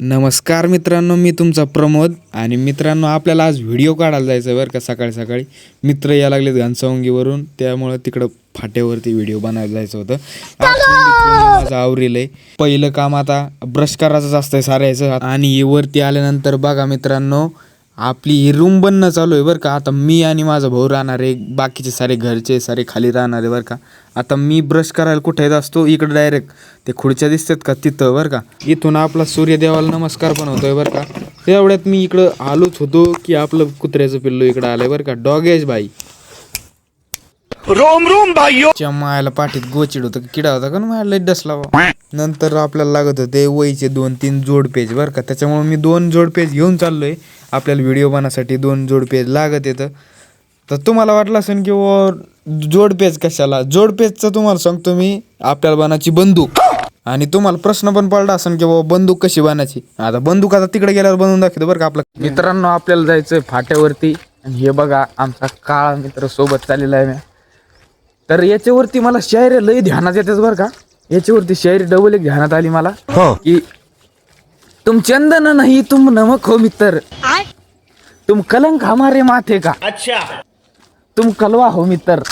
नमस्कार मित्रांनो मी तुमचा प्रमोद आणि मित्रांनो आपल्याला आज व्हिडिओ काढायला जायचं आहे बरं का सकाळी सकाळी. मित्र या लागलेत घनसावंगीवरून त्यामुळं तिकडं फाट्यावरती व्हिडिओ बनायला जायचं होतं. माझं आवरेल आहे. पहिलं काम आता ब्रश करायचंच असतंय सारायचं आणि वरती आल्यानंतर बघा मित्रांनो आपली ही रूम बनणं चालू आहे बरं का. आता मी आणि माझा भाऊ राहणार आहे बाकीचे सारे घरचे सारे खाली राहणार आहे बरं का. आता मी ब्रश करायला कुठे येत असतो? इकडे डायरेक्ट ते खुर्च्या दिसतात का? तिथं बरं का. इथून आपला सूर्यदेवाला नमस्कार पण होतोय बरं का. तेवढ्यात मी इकडं आलोच होतो की आपलं कुत्र्याचं पिल्लू इकडं आलंय बरं का. डॉगेज भाई रोम रोम भाइयों च्या मायाला पाठीत गोचिड होतं की? किडा होता का? ना लई डसला बा. नंतर आपल्याला लागत होते वहीचे दोन तीन जोड पेज बरं का? त्याच्यामुळे मी दोन जोड पेज घेऊन चाललोय. आपल्याला व्हिडिओ बनवासाठी दोन जोड पेज लागत येतं. तर तुम्हाला वाटलं असेल की वो जोड पेज कशाला? जोड पेजचं तुम्हाला सांगतो मी आपल्याला बनायची बंदूक. आणि तुम्हाला प्रश्न पण पडला असेल की बाबा बंदूक कशी बनायची? आता बंदूक आता तिकडे गेल्यावर बनवून दाखवतो बरं का आपलं. मित्रांनो आपल्याला जायचंय फाट्यावरती. आणि हे बघा आमचा काळा मित्र सोबत चाललेला आहे. मी तर याच्यावरती मला शायरी लय ध्यानात येतात बरं का? याच्यावरती शायरी डबल एक ध्यानात आली मला. की तुम चंदन नहीं तुम नमक हो मित्र. तुम कलंक हमारे माथे का. अच्छा. तुम कलवा हो मित्र.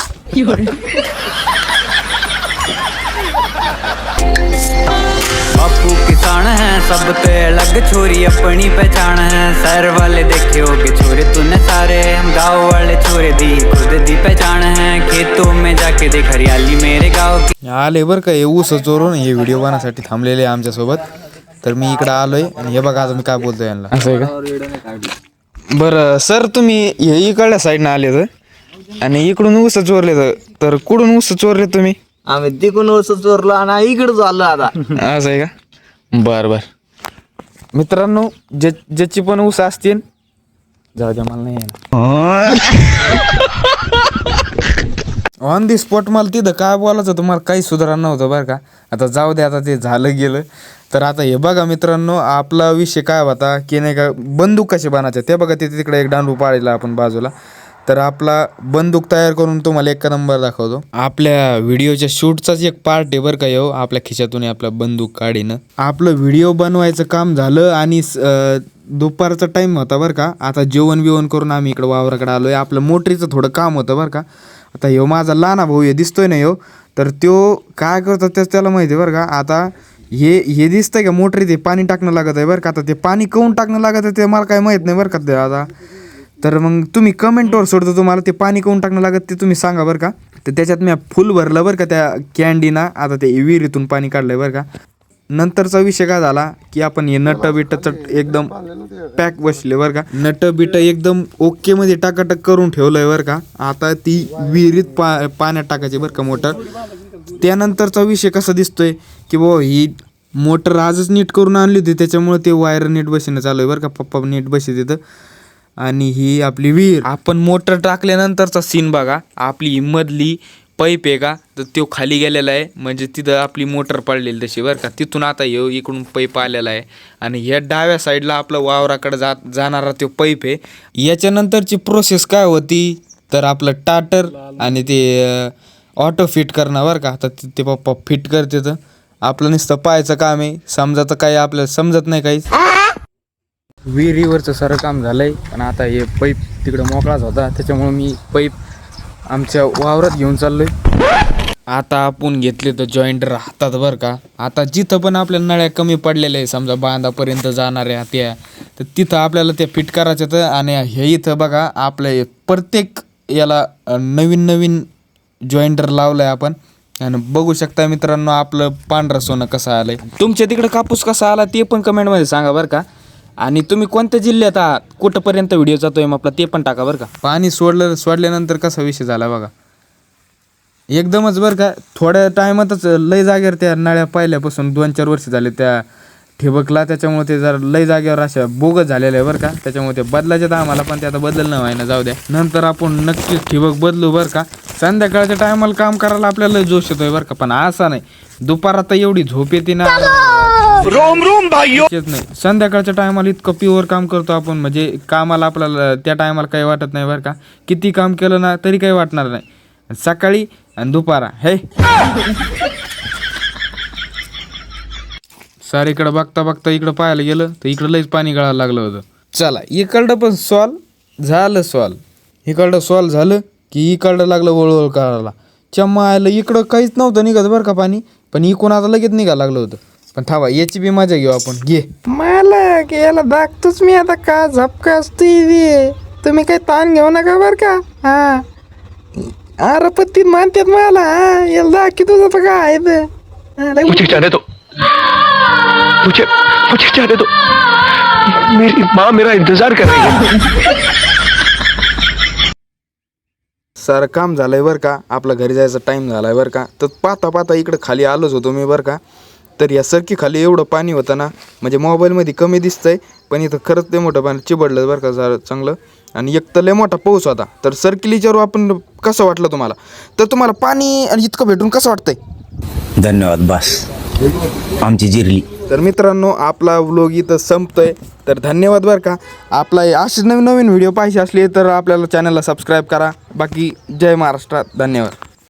बापू किसान है सब पे अलग छोरी अपनी पहचान है। सर वाले देखे होगे छोरे तूने सारे। हम गाँव वाले छोरे दी जाके देख हरियाली मेरे गाँव की। आले बरं का हे ऊस चोरून. हे व्हिडिओ बनवण्यासाठी थांबलेले आहे आमच्यासोबत. तर मी इकडं आलोय आणि हे बघा आता मी काय बोलतोय यांना. असं आहे का? बरं सर तुम्ही हे इकडल्या साईडनं आले तर आणि इकडून ऊस चोरले तर तर कुठून ऊस चोरले तुम्ही? आम्ही तिकडून वर्ष चोरलो आणि इकडे चाललो आता. असं आहे का? बर बर. मित्रांनो जे ज्याची पण ऊस असतील जाऊ द्या मला नाही ऑन दी स्पॉट मला तिथं काय बोलायचं तुम्हाला काही सुधारणा नव्हतं बरं का. आता जाऊ दे आता ते झालं गेलं. तर आता हे बघा मित्रांनो आपला विषय काय होता की नाही का बंदूक कसे बनायचे? ते बघा तिथे तिकडे एक दांडू पाळला आपण बाजूला. तर आपला बंदूक तयार करून तुम्हाला एक नंबर दाखवतो. आपल्या व्हिडिओच्या शूटचाच एक पार्ट आहे बरं का येऊ आपल्या खिशातून आपला बंदूक काढीनं. आपलं व्हिडिओ बनवायचं काम झालं आणि स- दुपारचा टाईम होता बरं का. आता जेवण बिवण करून आम्ही इकडं वावराकडे आलो आहे आपलं मोटरीचं थोडं काम होतं बरं का. आता ह्यो माझा लहाना भाऊ हे दिसतोय ना ह्यो? तर त्यो काय करतो त्याच त्याला माहिती आहे बरं का? आता हे हे दिसतंय का मोटरी ते पाणी टाकणं लागत आहे बरं का? आता ते पाणी काऊन टाकणं लागत आहे ते मला काय माहीत नाही बरं का ते आता. तर मग तुम्ही कमेंटवर सोडतो तुम्हाला ते पाणी काऊन टाकणं लागत ते तुम्ही सांगा बरं का? तर त्याच्यात मी फुल भरलं बरं का त्या कॅन्डीना आता ते विहिरीतून पाणी काढलंय बरं का? नंतरचा विषय काय झाला की आपण हे नट बिटचं एकदम पॅक बसले बरं का. नट बिट एकदम ओके मध्ये टाकाटक करून ठेवलंय बरं का. आता ती विहिरीत पा पाण्यात टाकायची बरं का मोटर. त्यानंतरचा विषय कसा दिसतोय की बाबा ही मोटर आजच नीट करून आणली होती त्याच्यामुळे ते वायर नीट बसणं चालू आहे बरं का. पप्पा नीट बसत तिथं. आणि ही आपली विहीर. आपण मोटर टाकल्यानंतरचा सीन बघा. आपली मधली पाईप आहे का तर तो खाली गेलेला आहे. म्हणजे तिथं आपली मोटर पडलेली तशी बरं का. तिथून आता येऊ इकडून पाईप आलेला आहे. आणि ह्या डाव्या साईडला आपलं वावराकडे जात जाणारा तो पाईप आहे. याच्यानंतरची प्रोसेस काय होती? तर आपलं टाटर आणि ते ऑटो फिट करणार बरं का. आता ते- ते पप्पा फिट करते तर आपलं नुसतं पाहायचं काम आहे. समजा तर काही आपल्याला समजत नाही काहीच. विहिरीवरचं सारं काम झालंय. पण आता हे पाईप तिकडं मोकळाच होता. त्याच्यामुळे मी पाईप आमच्या वावरात घेऊन चाललोय. आता आपण घेतले तर जॉईंटर हातात बरं का. आता जिथं पण आपल्या नळ्या कमी पडलेल्या आहे समजा बांधापर्यंत जाणाऱ्या त्या तर तिथं आपल्याला त्या फिट करायच्या तर आणि हे इथं बघा आपल्या प्रत्येक याला नवीन नवीन जॉईंटर लावलंय आपण. आणि बघू शकता मित्रांनो आपलं पांढरं सोनं कसं आलंय. तुमच्या तिकडं कापूस कसा आला ते पण कमेंटमध्ये सांगा बरं का. आणि तुम्ही कोणत्या जिल्ह्यात आहात कुठंपर्यंत व्हिडिओ जातोय मग आपला ते पण टाका बरं का. पाणी सोडलं सोडल्यानंतर कसा विषय झाला बघा. एकदमच बरं का थोड्या टायमातच लय जागेवर त्या नळ्या पाहिल्यापासून दोन चार वर्ष झाले त्या ठिबकला त्याच्यामुळे ते जरा लय जागेवर अशा बोगस झालेलं आहे बरं का. त्याच्यामुळे ते बदलायचे तर आम्हाला पण ते आता बदल नाही व्हायना जाऊ द्या. नंतर आपण नक्कीच ठिबक बदलू बरं का. संध्याकाळच्या टायमाला काम करायला आपल्याला लय जोश येतोय बरं का पण असा नाही. दुपार आता एवढी झोप येते ना. रोम रोम नाही. संध्याकाळच्या टायमाला इतकं प्युअर काम करतो आपण म्हणजे कामाला आपल्याला त्या टायमाला काही वाटत नाही बरं का. किती काम केलं ना तरी काही वाटणार नाही. सकाळी आणि दुपारा. हे. सारे इकडं बघता बघता इकडं पाहायला गेलं तर इकडं लईच पाणी गळायला लागलं होतं. चला इकडं पण सॉल्व झालं सॉल्व इकडं सॉल्व झालं की इकडं लागलं वळवळ करायला. चम्मा आलं इकडं काहीच नव्हतं निघत बरं का पाणी पण इकडून आता लगेच निघायला लागलं होतं. पण थांबा याची बी मजा घेऊ आपण. घे. मला याला दाखतोच मी आता का झपका असते तुम्ही काही ताण घेऊ नका बरं का? हा. अरे पत्तीत मानतात मला हा याला दाखी तुझं तर काय आहे ते. हा, लय मुझे जाने दो मुझे मुझे जाने दो मेरी माँ मेरा इंतजार कर रही है. सारं काम झालंय बरं का? आपला घरी जायचा टाईम झालाय बरं का? तर पाहता पाहता इकडं खाली आलोच होतो मी बरं का? तर या सरकी खाली एवढं पाणी होतं ना म्हणजे मोबाईलमध्ये कमी दिसतंय पण इथं खरंच ते मोठं पाणी चिबडलं बरं का जरा चांगलं. आणि एक तर लय मोठा पाऊस होता. तर सर्किल विचारू आपण कसं वाटलं तुम्हाला? तर तुम्हाला पाणी आणि इतकं भेटून कसं वाटतंय? धन्यवाद बस. आमची जिरली. तर मित्रांनो आपला व्लॉग इथं संपतोय. तर धन्यवाद बरं का. आपला असेच नवीन नवीन व्हिडिओ पाहिजे असले तर आपल्याला चॅनलला सबस्क्राईब करा. बाकी जय महाराष्ट्र धन्यवाद.